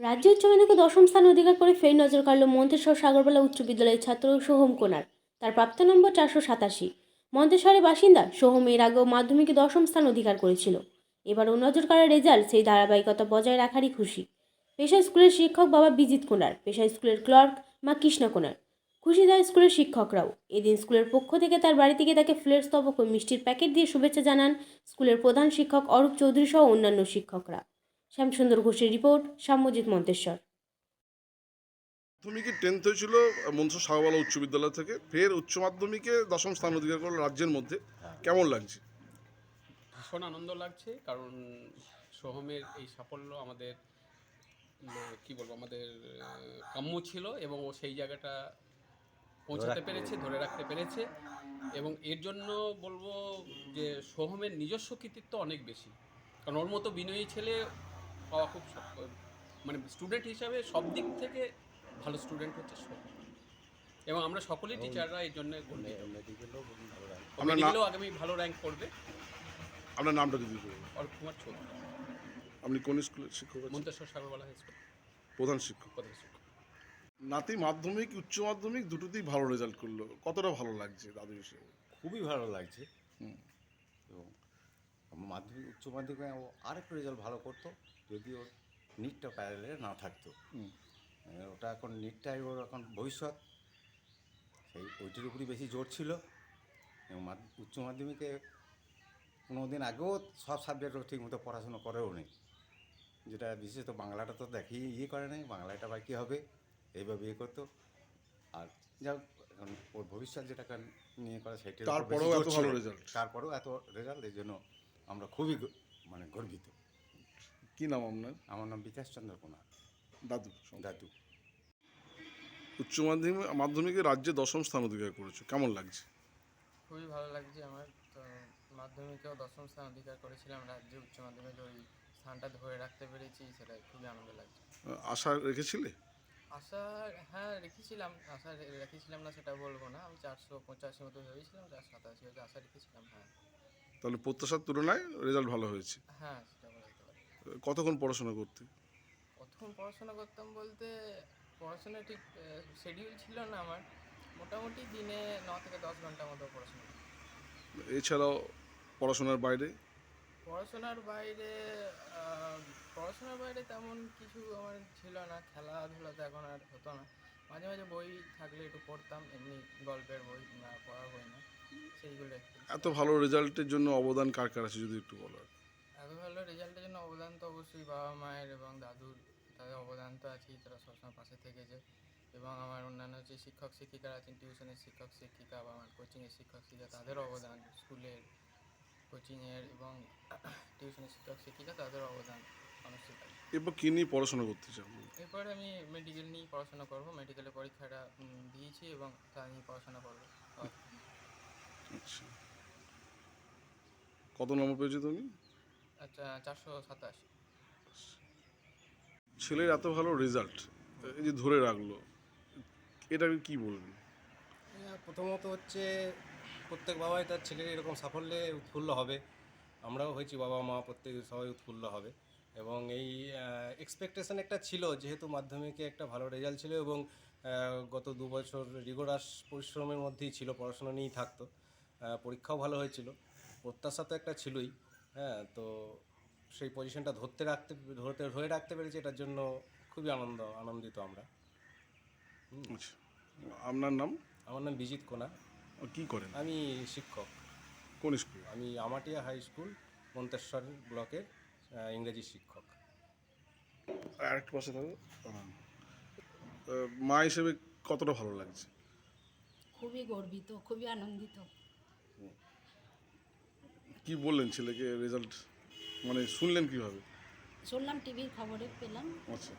রাজ্য উচ্চ মাধ্যমিকে দশম স্থান অধিকার করে ফের নজর কাড়ল মন্তেশ্বর সাগরবালা উচ্চ বিদ্যালয়ের ছাত্র সোহম কোনার তার প্রাপ্ত নম্বর চারশো সাতাশি। মন্তেশ্বরের বাসিন্দা সোহম এর আগেও মাধ্যমিকে দশম স্থান অধিকার করেছিল। এবারও নজর কাড়ার রেজাল্ট সেই ধারাবাহিকতা বজায় রাখারই খুশি। পেশা স্কুলের শিক্ষক বাবা বিজিত কোনার পেশা স্কুলের ক্লার্ক মা কৃষ্ণা কোনার খুশি দেয় স্কুলের শিক্ষকরাও। এদিন স্কুলের পক্ষ থেকে তার বাড়ি থেকে তাকে ফুলের স্তবক ও মিষ্টির প্যাকেট দিয়ে শুভেচ্ছা জানান স্কুলের প্রধান শিক্ষক অরূপ চৌধুরী সহ অন্যান্য শিক্ষকরা। শ্যামসুন্দর ঘোষের রিপোর্ট সাম্যজিৎ মন্তেশ্বর। মাধ্যমিকে টেন্থ হয়েছিল মনসা শাহবালা উচ্চ বিদ্যালয় থেকে ফের উচ্চ মাধ্যমিকে দশম স্থান অধিকার করল রাজ্যের মধ্যে। কেমন লাগছে? ভীষণ আনন্দ লাগছে কারণ সোহমের এই সাফল্য আমাদের উম, কি বলব আমাদের কাম্য ছিল এবং ও সেই জায়গাটা পৌঁছাতে পেরেছে ধরে রাখতে পেরেছে। এবং এর জন্য বলব যে সোহমের নিজস্ব কৃতিত্ব অনেক বেশি। কারণ ওর মতো বিনয়ী ছেলে পাওয়া খুব শক্ত মানে স্টুডেন্ট হিসাবে সব দিক থেকে ভালো স্টুডেন্ট হচ্ছে এবং আমরা সকলেই টিচাররা এই জন্য মেডিকেলেও আগামী ভালো র্যাঙ্ক করবে। আপনার নামটা যদি। অর্প কুমার চৌধুরী। আপনি কোন স্কুলের শিক্ষক? Manteswar Sagarbala high school. প্রধান শিক্ষক। প্রধান শিক্ষক। নাতি মাধ্যমিক উচ্চ মাধ্যমিক দুটোতেই ভালো রেজাল্ট করল। কতটা ভালো লাগছে দাদু হিসেবে খুবই ভালো লাগছে। হুম। এবং মাধ্যমিক উচ্চ মাধ্যমিকে ও আরেকটু রেজাল্ট ভালো করতো যদি ওর নিটটা প্যারালে না থাকতো। ওটা এখন নিটটাই ওর এখন ভবিষ্যৎ। সেই ওইটির উপরই বেশি জোর ছিল। এবং উচ্চ মাধ্যমিকে কোনো দিন আগেও সব সাবজেক্টও ঠিকমতো পড়াশুনো করেও নেই যেটা বিশেষত বাংলাটা তো দেখি ইয়ে করে নাই বাংলাটা বা কী হবে? এইভাবে ইয়ে করতো। আর যা হোক, এখন ওর ভবিষ্যৎ যেটা নিয়ে করে সেটা তারপরেও এত রেজাল্ট তারপরেও এত রেজাল্ট এই জন্য আমরা খুবই মানে গর্বিত। কি নাম আপনার? আমার নাম বিকাশ চন্দ্র কুমার। দাদু দাদু। উচ্চ মাধ্যমিক মাধ্যমিকে রাজ্যে দশম স্থান অধিকার করেছ কেমন লাগছে? খুবই ভালো লাগছে আমার তো মাধ্যমিকেও দশম স্থান অধিকার করেছিলাম রাজ্যে উচ্চ মাধ্যমিকে ওই স্থানটা ধরে রাখতে পেরেছি সেটা খুবই আনন্দ লাগছে। আশা রেখেছিলে? আশা হ্যাঁ রেখেছিলাম আশা রেখেছিলাম না সেটা বলব না আমি চারশো পঁচাশি মতো ভেবেছিলাম চারশো সাতাশি হয়তো আশা রেখেছিলাম হ্যাঁ। তাহলে প্রত্যাশার তুলনায় রেজাল্ট ভালো হয়েছে। হ্যাঁ সেটা বলা যেতে পারে। কতক্ষণ পড়াশোনা করতে? প্রথম পড়াশোনা করতাম বলতে পড়াশোনা ঠিক শিডিউল ছিল না আমার। মোটামুটি দিনে ন থেকে দশ ঘণ্টা মতো পড়াশোনা করতাম। এছাড়াও পড়াশোনার বাইরে? পড়াশোনার বাইরে আহ, পড়াশোনার বাইরে তেমন কিছু আমার ছিল না। খেলাধুলা তো এখন আর হতো না। মাঝে মাঝে বই থাকলে একটু পড়তাম এমনি গল্পের বই না পড়ার বই না। এত ভালো রেজাল্টের জন্য অবদান কার কার আছে যদি একটু বলো? এত ভালো রেজাল্টের জন্য অবদান তো অবশ্যই বাবা মায়ের এবং দাদুর। তাদের অবদান তো আছেই তারা সবসময় পাশে থেকেছে। এবং আমার অন্যান্য যে শিক্ষক শিক্ষিকারা আছেন টিউশনের শিক্ষক শিক্ষিকা বা আমার কোচিংয়ের শিক্ষক শিক্ষিকা তাদের অবদান স্কুলের কোচিংয়ের এবং টিউশনের শিক্ষক শিক্ষিকা তাদের অবদান থাকে এরপর কী নিয়ে পড়াশোনা করতে চাও? এরপরে আমি মেডিকেল নিয়েই পড়াশোনা করব। মেডিকেলের পরীক্ষাটা দিয়েছি এবং তা নিয়ে পড়াশোনা করব। আচ্ছা। কত নম্বর পেয়েছ তুমি? আচ্ছা চারশো সাতাশ। ছেলের এত ভালো রেজাল্ট এই যে ধরে রাখল এটাকে কি বলবি? হ্যাঁ, প্রথমত হচ্ছে প্রত্যেক বাবাই তার ছেলের এরকম সাফল্যে উৎফুল্ল হবে। আমরাও হয়েছি বাবা মা প্রত্যেক সবাই উৎফুল্ল হবে। এবং এই এক্সপেকটেশন একটা ছিল যেহেতু মাধ্যমিকে একটা ভালো রেজাল্ট ছিল এবং গত দু বছর রিগোরাস পরিশ্রমের মধ্যেই ছিল পড়াশোনা নিয়েই থাকতো। পরীক্ষাও ভালো হয়েছিল। প্রত্যাশা তো একটা ছিলই হ্যাঁ তো সেই পজিশনটা ধরতে রাখতে ধরতে ধরে রাখতে পেরেছি এটার জন্য খুবই আনন্দ আনন্দিত আমরা। আচ্ছা। আপনার নাম? আমার নাম বিজিত কোনা। কি করেন? আমি শিক্ষক। কোন স্কুল? আমি আমাটিয়া হাই স্কুল মন্তেশ্বর ব্লকের ইংরেজি শিক্ষক। আরেকটু পাশে থাকো মা হিসেবে কতটা ভালো লাগছে? খুবই গর্বিত খুবই আনন্দিত। কি বললেন ছেলেকে রেজাল্ট মানে শুনলেন কীভাবে? শুনলাম টিভির খবরে পেলাম। আচ্ছা।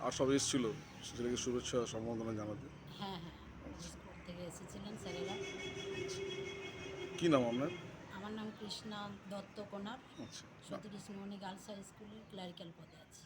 আর সব এসেছিল ছেলেকে শুভেচ্ছা সম্বর্ধনা জানাতে? হ্যাঁ হ্যাঁ। স্কুল থেকে এসেছিলেন স্যারেরা। কি নাম আপনার? আমার নাম কৃষ্ণা দত্ত কোনার। আচ্ছা। সতীকৃষ্ণমণি গার্লস হাই স্কুলের ক্লারিক্যাল পদে আছি।